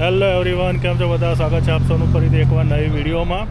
Hello everyone કેમ છો બધા? સ્વાગત છે આપ સૌનું ફરીથી એકવાર નવી વિડીયોમાં.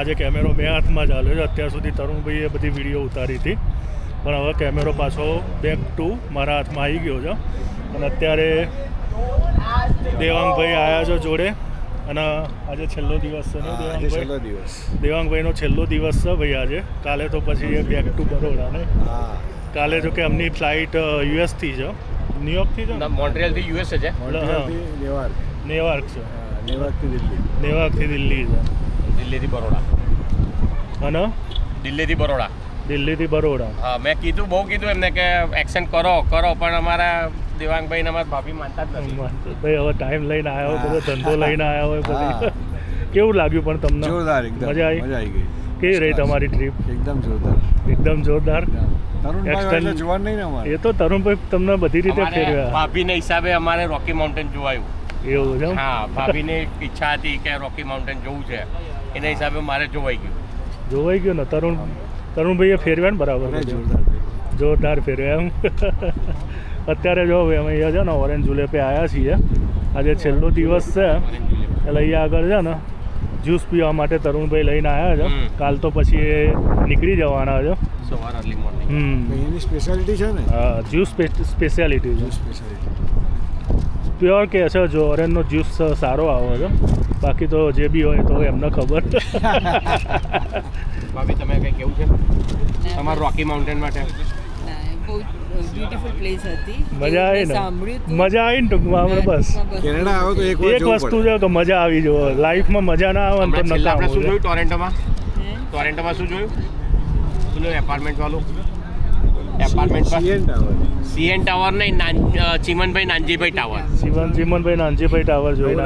આજે કેમેરો બે હાથમાં ચાલ્યો છે. અત્યાર સુધી તરુણભાઈએ બધી વીડિયો ઉતારી હતી. પણ હવે કેમેરો પાછો બેક ટુ મારા હાથમાં આવી ગયો છે. અને અત્યારે દેવાંગભાઈ આવ્યા છો જોડે. અને આજે છેલ્લો દિવસ છે ને દેવાંગભાઈ? છેલ્લો દિવસ. દેવાંગભાઈનો છેલ્લો દિવસ છે ભાઈ આજે. કાલે તો પછી એ બેક ટુ બરોડા ને. કાલે જો કે એમની ફ્લાઇટ યુએસથી છે. ન્યુયોર્કથી છે ને? મોન્ટ્રિયલથી યુએસ છે. મોન્ટ્રિયલથી નેવાર્ક નેવાર્ક છે હા, નેવાર્કથી દિલ્હી. નેવાર્કથી દિલ્હી છે દિલ્હીથી બરોડા. અને દિલ્હીથી બરોડા. દિલ્હીથી બરોડા. હા મેં કીધું બહુ કીધું એમને કે એક્શન કરો કરો પણ અમારા દેવાંગભાઈ અમારા ભાભી માનતા જ નથી. ભાઈ હવે ટાઈમ લઈને આવ્યો બધો ધંધો લઈને આવ્યો હોય. પછી. કેવું લાગ્યું પણ તમને? જોરદાર એકદમ. મજા આવી? મજા આવી ગઈ. કેવી રહી તમારી ટ્રીપ એકદમ જોરદાર. એકદમ જોરદાર? તરુણભાઈ Extend- નહીં ને અમારે? એ તો તરુણભાઈ તમને બધી રીતે ફેરવ્યા. ભાભીને હિસાબે અમારે રોકી માઉન્ટેન જોવાયું. એવું છે? હા ભાભીને ઈચ્છા હતી કે રોકી માઉન્ટેન જવું છે. એના હિસાબે મારે જોવાઈ ગયું. જોવાઈ ગયું ને? તરુણ તરુણભાઈએ ફેરવ્યા ને બરાબર? જોરદાર જોરદાર ફેરવ્યા એમ. અત્યારે જો અમે અહીંયા છે ને ઓરેન્જ જુલેપે આવ્યા છીએ. આજે છેલ્લો દિવસ છે. એટલે અહીંયા આગળ છે ને જ્યુસ પીવા માટે તરુણભાઈ લઈને આવ્યા છે. કાલ તો પછી એ નીકળી જવાના છે. સવાર અર્લી મોર્નિંગ હમ. એની સ્પેશિયાલિટી છે ને? હા જ્યુસ સ્પેશિયાલિટી છે. સ્પેશિયાલિટી પ્યોર કે છે જો ઓરેન્જનો જ્યુસ સારો આવે છે. બાકી તો જે બી હોય તો એમને ખબર. ભાભી તમે કંઈ કેવું છે? તમારું રોકી માઉન્ટેન માટે? બ્યુટીફુલ પ્લેસ હતી. મજા આવી ને મજા આવી ને ટૂંકમાં આપણે બસ. કેનેડા આવો તો એક એક વસ્તુ છે કે મજા આવી જવો લાઈફમાં મજા ના આવે ને તો હમણાં આપણે શું જોયું? ટોરેન્ટોમાં? ટોરેન્ટોમાં શું જોયું? શું એપાર્ટમેન્ટ વાળું? એપાર્ટમેન્ટ પર. સીએન ટાવર નહીં ચીમનભાઈ નાનજીભાઈ ટાવર ચીમન ચીમનભાઈ નાનજીભાઈ ટાવર જોઈને.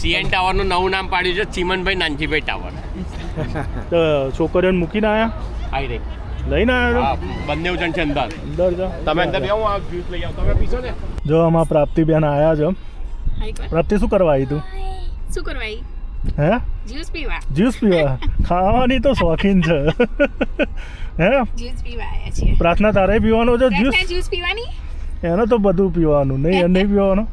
સીએન ટાવરનું નવું નામ પાડ્યું છે ચીમનભાઈ નાનજીભાઈ ટાવર તો છોકરીઓને મૂકીને આવ્યા આવી રહી લઈને આવ્યો બંને જણ છે અંદર. અંદર જો તમે અંદર બેહો આ જ્યુસ લઈ આવો. તમે પીશો ને? જો આમાં પ્રાપ્તિબેન આવ્યા છે. પ્રાપ્તિ શું કરવા આવી તું? શું કરવા ઈ? હે? જ્યુસ પીવા. જ્યુસ પીવા? ખાવાની તો શોખીન છે. હે? જ્યુસ પીવા છીએ. પ્રાર્થના તારે પીવાનો છે જ્યુસ? જ્યુસ પીવાની? એનો તો બધું પીવાનું. નહીં એ નહીં પીવાનું.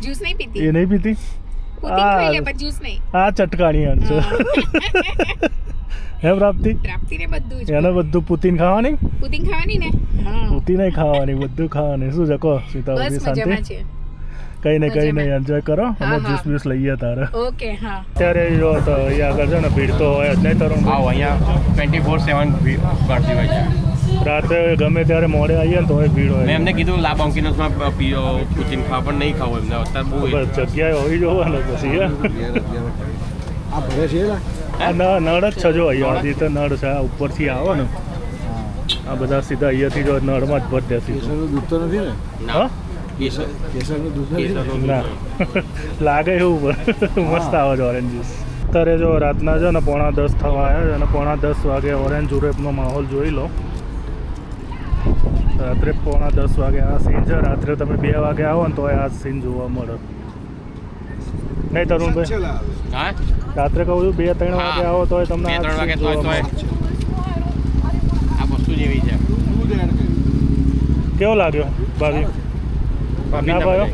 જ્યુસ નહીં એ નહીં પીતી? આ- ચટકાણી છે. હે. પ્રાપ્તિ? પ્રાપ્તિને બધું એને બધું પુતીન ખાવાની? પુતિન ખાવાની ને? પુતિન ખાવાની બધું ખાવાની. શું છે કહો સીતાવતી શાંતિ? છે. કઈ ને કઈ નહીં એન્જોય કરો. અમે જ્યુસ બ્યુસ લઈએ તારે. ઓકે હા. અત્યારે જો તો અહીંયા આગળ છે ને ભીડ તો હોય જ. નહીં તરુણ આવો અહીંયા ટ્વેન્ટી ફોર સેવન કરતી હોય છે. રાત્રે ગમે ત્યારે મોડે આવીએ ને તો હોય. ભીડ મેં હોય એમને કીધું લા બોન્કિનોસમાં પીઓ પૂછીને ખાવા પણ નહીં ખાવું એમને. અત્યારે બહુ જગ્યાએ હોવી જોવાનું પછી. આ ભરે છે ન- નળ જ છે જો અહીંયાથી તો નળ છે. આ ઉપરથી આવો ને. આ બધા સીધા અહીંયાથી જો નળમાં જ ભરી દેશે સીધું દૂધ તો નથી ને. હા? ને? લાગે એવું પણ. મસ્ત આવે છે ઓરેન્જ જ્યુસ અત્યારે જો રાતના છે ને પોણા દસ થવા આવ્યા છે અને પોણા દસ વાગે ઓરેન્જ ઉરેપનો માહોલ જોઈ લો. રાત્રે પોણા દસ વાગે આ સીન છે. રાત્રે તમે બે વાગે આવો ને તો આ સીન જોવા મળે. નહીં તરુણભાઈ? રાત્રે કહું છું બે ત્રણ વાગે આવો તોય તમને આ ત્રણ વાગે જોવા મળે. આ વસ્તુ જેવી છે. કેવો લાગ્યો ભાભી? ના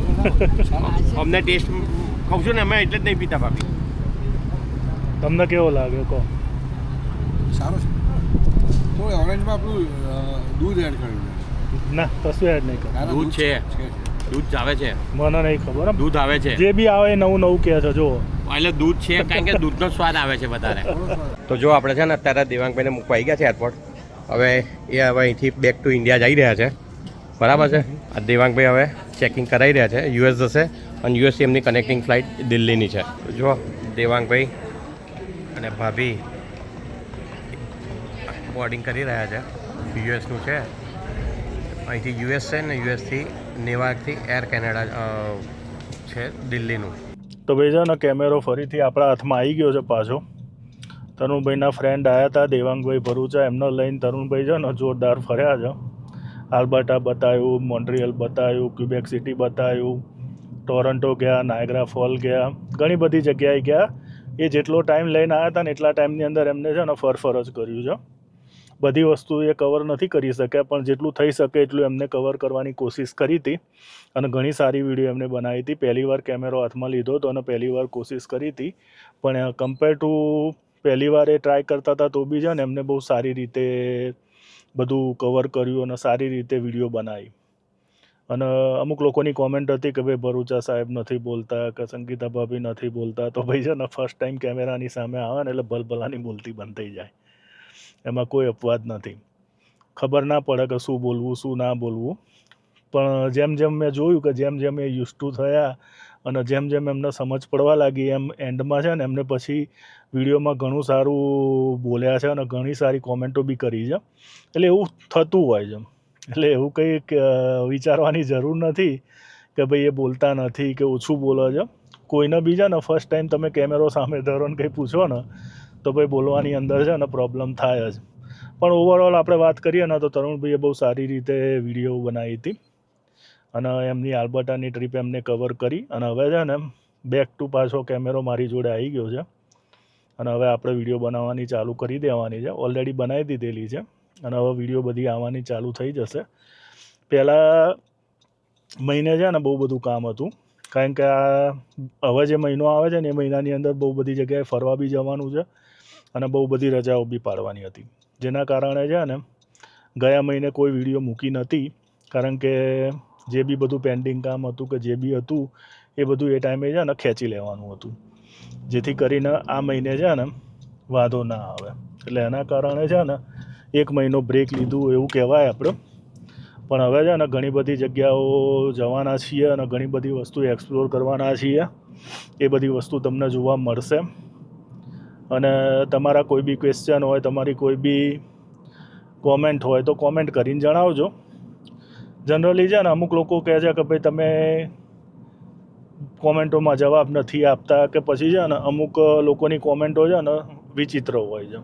અમને ટેસ્ટ કહું છું ને અમે એટલે જ નહીં પીતા ભાભી. તમને કેવો લાગ્યો? કહો. સારો છે. તો ઓરેન્જમાં આપણું દૂધ એડ કર્યું ના કશું એડ નહીં કરો ના, ના, દૂધ છે. દૂધ આવે છે. મને નહીં ખબર. દૂધ આવે છે. જે બી આવે એ નવું નવું કહે છે જો એટલે દૂધ છે કારણ કે દૂધનો સ્વાદ આવે છે વધારે. તો જો આપણે છે ને અત્યારે દેવાંગભાઈને મૂકવા આવી ગયા છે એરપોર્ટ હવે એ હવે અહીંથી બેક ટુ ઇન્ડિયા જઈ રહ્યા છે. બરાબર છે? આ દેવાંગભાઈ હવે ચેકિંગ કરાવી રહ્યા છે. યુએસ જશે અને યુએસ એમની કનેક્ટિંગ ફ્લાઇટ દિલ્હીની છે. જો દેવાંગભાઈ અને ભાભી બોર્ડિંગ કરી રહ્યા છે. યુએસનું છે. અહીંથી યુએસ છે ને યુએસથી નેવાર્કથી એર કેનેડા છે દિલ્હીનું. તો ભાઈ છે ને, કેમેરો ફરીથી આપણા હાથમાં આવી ગયો છે પાછો. તરુણભાઈના ફ્રેન્ડ આવ્યા હતા દેવાંગભાઈ ભરૂચા એમને લઈને તરુણભાઈ છે ને, જોરદાર ફર્યા છે. આલ્બર્ટા બતાવ્યું મોન્ટ્રિયલ બતાવ્યું ક્યુબેક સિટી બતાવ્યું ટોરન્ટો ગયા, નાયગ્રા ફોલ ગયા, ઘણી બધી જગ્યાએ ગયા. એ જેટલો ટાઈમ લઈને આવ્યા હતા ને એટલા ટાઈમની અંદર એમને છે ને ફરફર જ કર્યું છે. બધી વસ્તુ એ કવર નથી કરી શક્યા, પણ જેટલું થઈ શકે એટલું એમને કવર કરવાની કોશિશ કરી હતી. અને ઘણી સારી વીડિયો એમને બનાવી હતી. પહેલી વાર કેમેરો હાથમાં લીધો હતો અને પહેલી વાર કોશિશ કરી હતી. પણ કમ્પેર ટુ પહેલી વાર એ ટ્રાય કરતા હતા તો બી છે ને એમને બહુ સારી રીતે બધું કવર કર્યું અને સારી રીતે વીડિયો બનાવી. અને અમુક લોકોની કોમેન્ટ હતી કે ભાઈ ભરૂચા સાહેબ નથી બોલતા, કે સંગીતા ભાભી નથી બોલતા, તો ભાઈ છે ને ફર્સ્ટ ટાઈમ કેમેરાની સામે આવે ને એટલે ભલભલાની બોલતી બંધ થઈ જાય. એમાં કોઈ અપવાદ નથી. ખબર ના પડે કે શું બોલવું, શું ના બોલવું. પણ જેમ જેમ મેં જોયું કે જેમ જેમ એ યુઝ ટુ થયા અને જેમ જેમ એમને સમજ પડવા લાગી, એમ એન્ડમાં છે ને એમને પછી વિડીયોમાં ઘણું સારું બોલ્યા છે અને ઘણી સારી કોમેન્ટો બી કરી છે. એટલે એવું થતું હોય છે. એટલે એવું કંઈ વિચારવાની જરૂર નથી કે ભાઈ એ બોલતા નથી કે ઓછું બોલે છે. કોઈને બી છે ને ફર્સ્ટ ટાઈમ તમે કેમેરો સામે ધરો ને કંઈ પૂછો ને, તો ભાઈ બોલવાની અંદર છે ને પ્રોબ્લેમ થાય જ. પણ ઓવરઓલ આપણે વાત કરીએ ને તો તરુણભાઈએ બહુ સારી રીતે વીડિયો બનાવી હતી. અને એમની આલ્બર્ટાની ટ્રીપ એમને કવર કરી. અને હવે છે ને બેક ટુ પાછો કેમેરો મારી જોડે આવી ગયો છે. અને હવે આપણે વીડિયો બનાવવાની ચાલુ કરી દેવાની છે. ઓલરેડી બનાવી દીધેલી છે. અને હવે વીડિયો બધી આવવાની ચાલુ થઈ જશે. પહેલાં મહિને છે ને બહુ બધું કામ હતું. કારણ કે આ હવે જે મહિનો આવે છે ને એ મહિનાની અંદર બહુ બધી જગ્યાએ ફરવા બી જવાનું છે અને બહુ બધી રજાઓ બી પાડવાની હતી. જેના કારણે છે ને ગયા મહિને કોઈ વીડિયો મૂકી નથી. કારણ કે જે બી બધું પેન્ડિંગ કામ હતું કે જે બી હતું એ બધું એ ટાઈમે છે ને ખેંચી લેવાનું હતું. જેથી કરીને આ મહિને છે ને વાંધો ના આવે. એટલે એના કારણે છે ને એક મહિનો બ્રેક લીધું એવું કહેવાય આપણે. પણ હવે છે ને ઘણી બધી જગ્યાઓ જવાના છીએ અને ઘણી બધી વસ્તુ એક્સપ્લોર કરવાના છીએ. એ બધી વસ્તુ તમને જોવા મળશે. અને તમારા કોઈ બી ક્વેશ્ચન હોય, તમારી કોઈ બી કોમેન્ટ હોય તો કોમેન્ટ કરીને જણાવજો. જનરલી છે ને અમુક લોકો કહે છે કે ભાઈ તમે કોમેન્ટોમાં જવાબ નથી આપતા કે પછી છે ને અમુક લોકોની કોમેન્ટો છે ને વિચિત્ર હોય છે.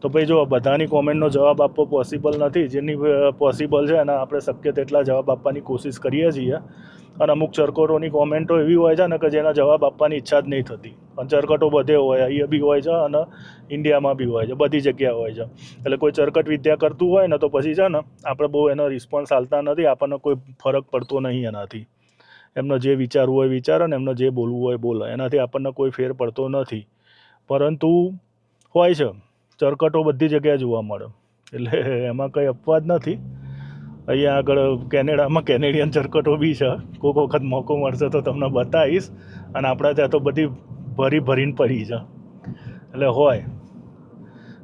તો ભાઈ જો બધાની કોમેન્ટનો જવાબ આપવો પોસિબલ નથી, જેની પોસિબલ છે અને આપણે શક્ય તેટલા જવાબ આપવાની કોશિશ કરીએ છીએ. અને અમુક ચરકટોની કોમેન્ટો એવી હોય છે ને કે જેના જવાબ આપવાની ઈચ્છા જ નહીં થતી. અને ચરકટો બધે હોય અહીંયા બી હોય છે અને ઇન્ડિયામાં બી હોય છે, બધી જગ્યા હોય છે. એટલે કોઈ ચરકટ વિદ્યા કરતું હોય ને તો પછી છે ને આપણે બહુ એનો રિસ્પોન્સ હાલતા નથી, આપણને કોઈ ફરક પડતો નહીં એનાથી. એમનો જે વિચારવું હોય વિચારે ને એમને જે બોલવું હોય બોલે. એનાથી આપણને કોઈ ફેર પડતો નથી. પરંતુ હોય છે. ચરકટો બધી જગ્યાએ જોવા મળે. એટલે એમાં કંઈ અપવાદ નથી. અહીંયા આગળ કેનેડામાં કેનેડિયન ચરકટો બી છે. કોઈક વખત મોકો મળશે તો તમને બતાવીશ. અને આપણા ત્યાં તો બધી ભરી ભરીને પડી છે. એટલે હોય.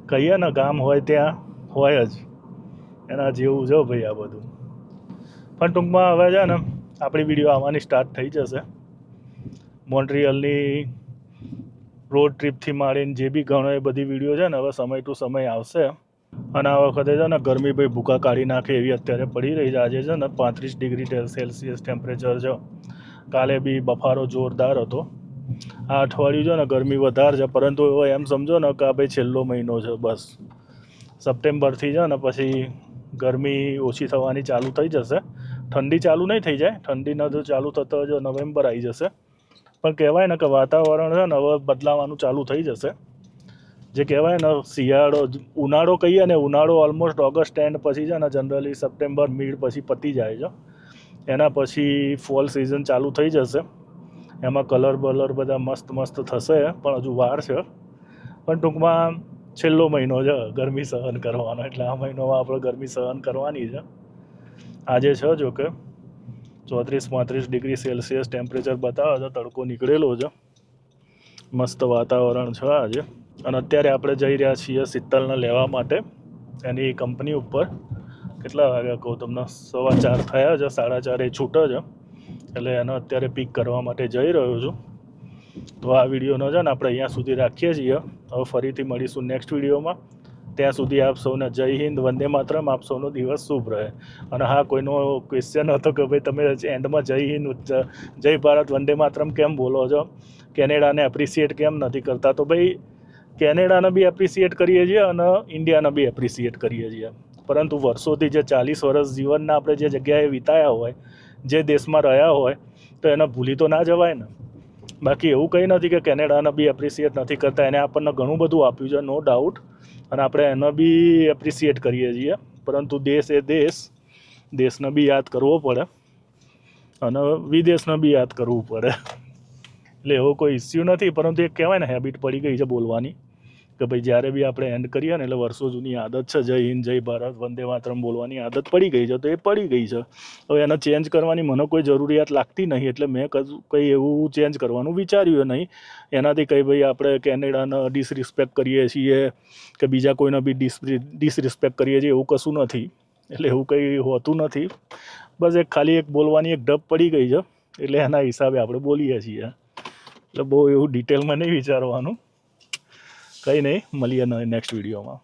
કહીએ ને ગામ હોય ત્યાં હોય જ. એના જેવું છે ભાઈ આ બધું. પણ ટૂંકમાં હવે છે ને આપણી વીડિયો આવવાની સ્ટાર્ટ થઈ જશે. મોન્ટ્રીયલની રોડ ટ્રીપથી માંડીને જે બી ઘણો એ બધી વીડિયો છે ને, હવે સમય ટુ સમય આવશે. અને આ વખતે છે ને, ગરમી ભાઈ ભૂકા કાઢી નાખે એવી અત્યારે પડી રહી છે. આજે છે ને, પાંત્રીસ ડિગ્રી સેલ્સિયસ ટેમ્પરેચર છે. કાલે બી બફારો જોરદાર હતો. આ અઠવાડિયું છે ને, ગરમી વધારે છે. પરંતુ એમ સમજો ને કે આ ભાઈ છેલ્લો મહિનો છે, બસ. સપ્ટેમ્બરથી છે ને, પછી ગરમી ઓછી થવાની ચાલુ થઈ જશે. ઠંડી ચાલુ નહીં થઈ જાય. ઠંડીના જો ચાલુ થતો જો નવેમ્બર આવી જશે. પણ કહેવાય ને કે વાતાવરણ છે ને હવે બદલાવાનું ચાલુ થઈ જશે. જે કહેવાય ને શિયાળો, ઉનાળો કહીએ ને, ઉનાળો ઓલમોસ્ટ ઓગસ્ટ એન્ડ પછી છે ને જનરલી સપ્ટેમ્બર મિડ પછી પતી જાય છે. એના પછી ફોલ સિઝન ચાલુ થઈ જશે. એમાં કલર બલર બધા મસ્ત મસ્ત થશે, પણ હજુ વાર છે. પણ ટૂંકમાં છેલ્લો મહિનો છે ગરમી સહન કરવાનો. એટલે આ મહિનોમાં આપણે ગરમી સહન કરવાની છે. આજે છે જો કે ચોત્રીસ પાંત્રીસ ડિગ્રી સેલ્સિયસ ટેમ્પરેચર બતાવે છે, તડકો નીકળેલો છે. મસ્ત વાતાવરણ છે આજે. અને અત્યારે આપણે જઈ રહ્યા છીએ શીતલને લેવા માટે. એની કંપની ઉપર કેટલા વાગ્યા કહું તમને? સવા ચાર થયા છે, સાડા ચારે છૂટે છે. એટલે એનો અત્યારે પિક કરવા માટે જઈ રહ્યો છું. તો આ વિડીયોનો છે ને આપણે અહીંયા સુધી રાખીએ છીએ. હવે ફરીથી મળીશું નેક્સ્ટ વિડીયોમાં. ત્યાં સુધી આપ સૌને જય હિન્દ, વંદે માતરમ. આપ સૌનો દિવસ શુભ રહે. અને હા, કોઈનો ક્વેશ્ચન હતો કે ભાઈ તમે એન્ડમાં જય હિન્દ જય ભારત, વંદે માતરમ કેમ બોલો છો? કેનેડાને એપ્રિસિએટ કેમ નથી કરતા? તો ભાઈ, કેનેડાને બી એપ્રિસિએટ કરીએ છીએ અને ઇન્ડિયાને બી એપ્રિસિએટ કરીએ છીએ. પરંતુ વર્ષોથી જે ચાલીસ વર્ષ જીવનના આપણે જે જગ્યાએ વિતાયા હોય, જે દેશમાં રહ્યા હોય, તો એને ભૂલી તો ના જવાય ને. બાકી એવું કંઈ નથી કે કેનેડાને બી એપ્રિસિએટ નથી કરતા. એને આપણને ઘણું બધું આપ્યું છે નો ડાઉટ અને આપણે એને બી એપ્રિસિએટ કરીએ છીએ. પરંતુ દેશ એ દેશ, દેશને બી યાદ કરવો પડે અને વિદેશને બી યાદ કરવું પડે. એટલે એવો કોઈ ઇસ્યુ નથી, પરંતુ એક કહેવાય ને હેબિટ પડી ગઈ છે બોલવાની. કે ભાઈ જ્યારે બી આપણે એન્ડ કરીએ ને એટલે વર્ષો જૂની આદત છે, જય હિન્દ, જય ભારત, વંદે માતરમ બોલવાની આદત પડી ગઈ છે, તો એ પડી ગઈ છે. હવે એને ચેન્જ કરવાની મને કોઈ જરૂરિયાત લાગતી નહીં, એટલે મેં કંઈ એવું ચેન્જ કરવાનું વિચાર્યું નહીં. એનાથી કંઈ ભાઈ આપણે કેનેડાને ડિસરિસ્પેક્ટ કરીએ છીએ કે બીજા કોઈને બી ડિસ ડિસરિસ્પેક્ટ કરીએ છીએ એવું કશું નથી. એટલે એવું કંઈ હોતું નથી. બસ એક ખાલી એક બોલવાની એક ઢબ પડી ગઈ છે, એટલે એના હિસાબે આપણે બોલીએ છીએ. એટલે બહુ એવું ડિટેલમાં નહીં વિચારવાનું. કંઈ નહીં મળીએ નેક્સ્ટ વિડીયોમાં